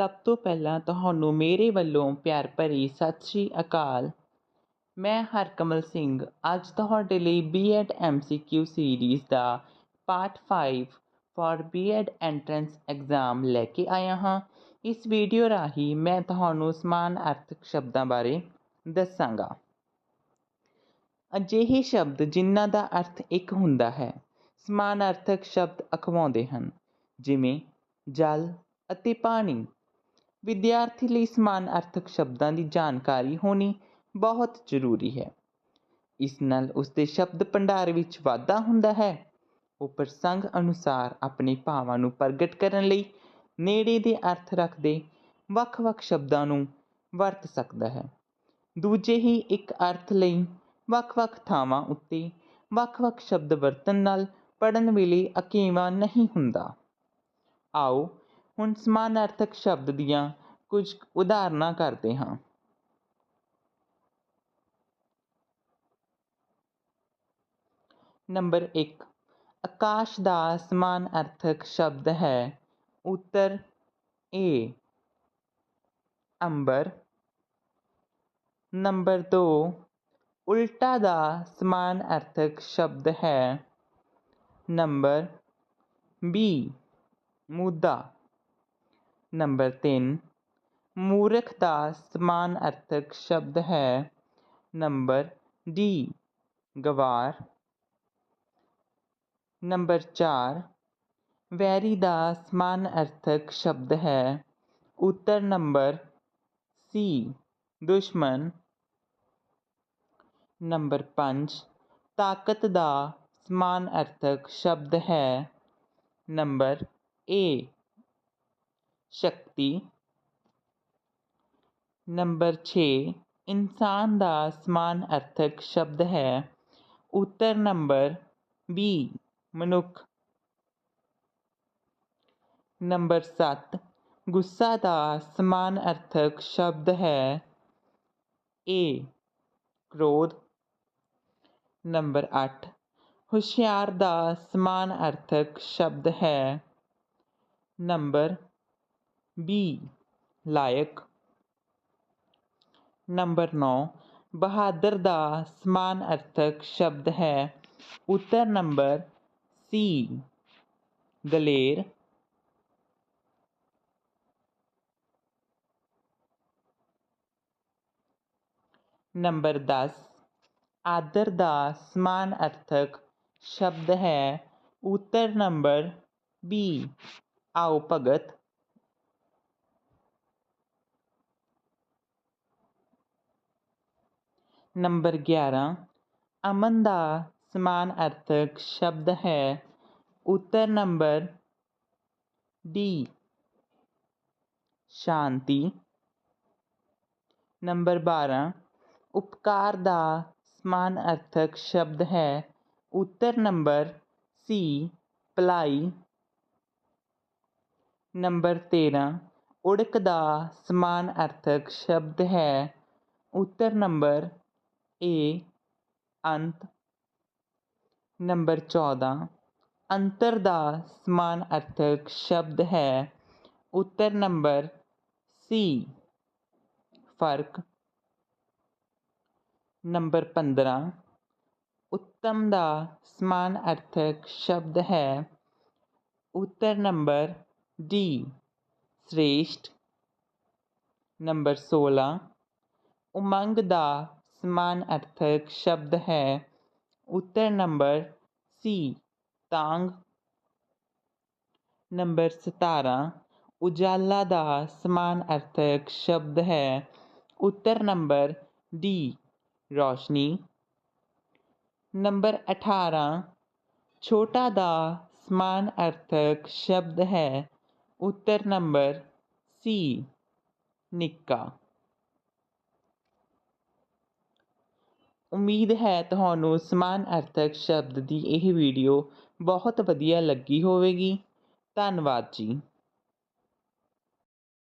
ਸਭ ਤੋਂ ਪਹਿਲਾਂ ਤੁਹਾਨੂੰ ਮੇਰੇ ਵੱਲੋਂ ਪਿਆਰ ਭਰੀ ਸਤਿ ਸ਼੍ਰੀ ਅਕਾਲ। ਮੈਂ ਹਰਕਮਲ ਸਿੰਘ। ਅੱਜ ਤੁਹਾਡੇ ਲਈ BEd MCQ series the part 5 for BEd entrance exam ਲੈ ਕੇ ਆਇਆ ਹਾਂ। ਇਸ ਵੀਡੀਓ ਰਾਹੀਂ ਮੈਂ ਤੁਹਾਨੂੰ ਸਮਾਨ ਅਰਥਕ ਸ਼ਬਦਾਂ ਬਾਰੇ ਦੱਸਾਂਗਾ। ਅਜਿਹੇ ਸ਼ਬਦ ਜਿਨ੍ਹਾਂ ਦਾ ਅਰਥ ਇੱਕ ਹੁੰਦਾ ਹੈ ਸਮਾਨ ਅਰਥਕ ਸ਼ਬਦ ਅਖਵਾਉਂਦੇ ਹਨ, ਜਿਵੇਂ ਜਲ ਅਤੇ ਪਾਣੀ। ਵਿਦਿਆਰਥੀ ਲਈ ਸਮਾਨ ਅਰਥਕ ਸ਼ਬਦਾਂ ਦੀ ਜਾਣਕਾਰੀ ਹੋਣੀ ਬਹੁਤ ਜ਼ਰੂਰੀ ਹੈ। ਇਸ ਨਾਲ ਉਸਦੇ ਸ਼ਬਦ ਭੰਡਾਰ ਵਿੱਚ ਵਾਧਾ ਹੁੰਦਾ ਹੈ। ਉਹ ਪ੍ਰਸੰਗ ਅਨੁਸਾਰ ਆਪਣੇ ਭਾਵਾਂ ਨੂੰ ਪ੍ਰਗਟ ਕਰਨ ਲਈ ਨੇੜੇ ਦੇ ਅਰਥ ਰੱਖਦੇ ਵੱਖ-ਵੱਖ ਸ਼ਬਦਾਂ ਨੂੰ ਵਰਤ ਸਕਦਾ ਹੈ। ਦੂਜੇ ਹੀ ਇੱਕ ਅਰਥ ਲਈ ਵੱਖ-ਵੱਖ ਥਾਵਾਂ ਉੱਤੇ ਵੱਖ-ਵੱਖ ਸ਼ਬਦ ਵਰਤਣ ਨਾਲ ਪੜਨ ਵੇਲੇ ਅਕੇਵਾ ਨਹੀਂ ਹੁੰਦਾ। ਆਓ ਹੁਣ ਸਮਾਨਾਰਥਕ ਸ਼ਬਦ ਦੀਆਂ ਕੁਝ ਉਦਾਹਰਨਾਂ ਕਰਦੇ ਹਾਂ ਨੰਬਰ 1 ਆਕਾਸ਼ ਦਾ ਸਮਾਨ ਅਰਥਕ ਸ਼ਬਦ ਹੈ ਉੱਤਰ ਏ ਅੰਬਰ ਨੰਬਰ 2 ਉਲਟਾ ਦਾ ਸਮਾਨ ਅਰਥਕ ਸ਼ਬਦ ਹੈ ਨੰਬਰ ਬੀ ਮੁੱਦਾ ਨੰਬਰ 3 ਮੂਰਖ ਦਾ ਸਮਾਨ ਅਰਥਕ ਸ਼ਬਦ ਹੈ ਨੰਬਰ ਡੀ ਗਵਾਰ ਨੰਬਰ 4 ਵੈਰੀ ਦਾ ਸਮਾਨ ਅਰਥਕ ਸ਼ਬਦ ਹੈ ਉੱਤਰ ਨੰਬਰ ਸੀ ਦੁਸ਼ਮਣ ਨੰਬਰ 5 ਤਾਕਤ ਦਾ ਸਮਾਨ ਅਰਥਕ ਸ਼ਬਦ ਹੈ ਨੰਬਰ ਏ ਸ਼ਕਤੀ ਨੰਬਰ 6 ਇਨਸਾਨ ਦਾ ਸਮਾਨ ਅਰਥਕ ਸ਼ਬਦ ਹੈ ਉੱਤਰ ਨੰਬਰ ਬੀ ਮਨੁੱਖ ਨੰਬਰ 7 ਗੁੱਸਾ ਦਾ ਸਮਾਨ ਅਰਥਕ ਸ਼ਬਦ ਹੈ ਏ ਕ੍ਰੋਧ ਨੰਬਰ 8 ਹੁਸ਼ਿਆਰ ਦਾ ਸਮਾਨ ਅਰਥਕ ਸ਼ਬਦ ਹੈ ਨੰਬਰ बी, लायक। नंबर नौ, बहादुर का समान अर्थक शब्द है। उत्तर नंबर सी दलेर नंबर दस, आदर का समान अर्थक शब्द है। उत्तर नंबर बी, आओ भगत। ਨੰਬਰ 11 ਅਮਨ ਦਾ ਸਮਾਨ ਅਰਥਕ ਸ਼ਬਦ ਹੈ ਉੱਤਰ ਨੰਬਰ ਡੀ ਸ਼ਾਂਤੀ ਨੰਬਰ 12 ਉਪਕਾਰ ਦਾ ਸਮਾਨ ਅਰਥਕ ਸ਼ਬਦ ਹੈ ਉੱਤਰ ਨੰਬਰ ਸੀ ਭਲਾਈ ਨੰਬਰ 13 ਉੜਕ ਦਾ ਸਮਾਨ ਅਰਥਕ ਸ਼ਬਦ ਹੈ ਉੱਤਰ ਨੰਬਰ ਏ ਅੰਤ ਨੰਬਰ 14 ਅੰਤਰ ਦਾ ਸਮਾਨ ਅਰਥਕ ਸ਼ਬਦ ਹੈ ਉੱਤਰ ਨੰਬਰ ਸੀ ਫਰਕ ਨੰਬਰ 15 ਉੱਤਮ ਦਾ ਸਮਾਨ ਅਰਥਕ ਸ਼ਬਦ ਹੈ ਉੱਤਰ ਨੰਬਰ ਡੀ ਸ੍ਰੇਸ਼ਟ ਨੰਬਰ 16 ਉਮੰਗ ਦਾ ਸਮਾਨ ਅਰਥਕ ਸ਼ਬਦ ਹੈ ਉੱਤਰ ਨੰਬਰ ਸੀ ਤਾਂਗ ਨੰਬਰ 17 ਉਜਾਲਾ ਦਾ ਸਮਾਨ ਅਰਥਕ ਸ਼ਬਦ ਹੈ ਉੱਤਰ ਨੰਬਰ ਡੀ ਰੋਸ਼ਨੀ ਨੰਬਰ 18 ਛੋਟਾ ਦਾ ਸਮਾਨ ਅਰਥਕ ਸ਼ਬਦ ਹੈ ਉੱਤਰ ਨੰਬਰ ਸੀ ਨਿੱਕਾ ਉਮੀਦ ਹੈ ਤੁਹਾਨੂੰ ਸਮਾਨ ਅਰਥਕ ਸ਼ਬਦ ਦੀ ਇਹ ਵੀਡੀਓ ਬਹੁਤ ਵਧੀਆ ਲੱਗੀ ਹੋਵੇਗੀ। ਧੰਨਵਾਦ ਜੀ।